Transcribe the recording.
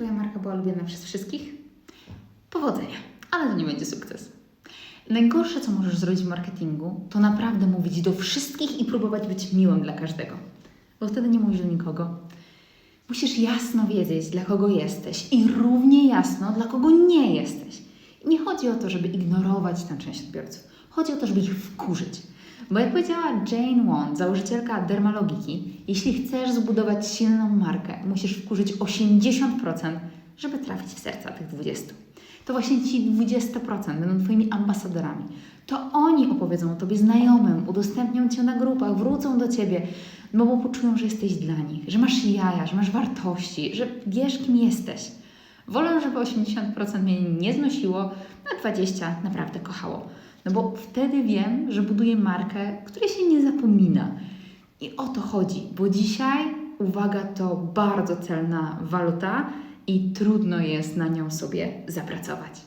Twoja marka była lubiana przez wszystkich? Powodzenia, ale to nie będzie sukces. Najgorsze, co możesz zrobić w marketingu, to naprawdę mówić do wszystkich i próbować być miłym dla każdego. Bo wtedy nie mówisz do nikogo. Musisz jasno wiedzieć, dla kogo jesteś i równie jasno, dla kogo nie jesteś. Nie chodzi o to, żeby ignorować tę część odbiorców. Chodzi o to, żeby ich wkurzyć. Bo jak powiedziała Jane Won, założycielka dermalogiki, jeśli chcesz zbudować silną markę, musisz wkurzyć 80%, żeby trafić w serca tych 20%. To właśnie ci 20% będą Twoimi ambasadorami. To oni opowiedzą o Tobie znajomym, udostępnią Cię na grupach, wrócą do Ciebie, no bo poczują, że jesteś dla nich, że masz jaja, że masz wartości, że wiesz, kim jesteś. Wolę, żeby 80% mnie nie znosiło, a 20% naprawdę kochało. No bo wtedy wiem, że buduję markę, której się nie zapomina. I o to chodzi, bo dzisiaj, uwaga, to bardzo celna waluta i trudno jest na nią sobie zapracować.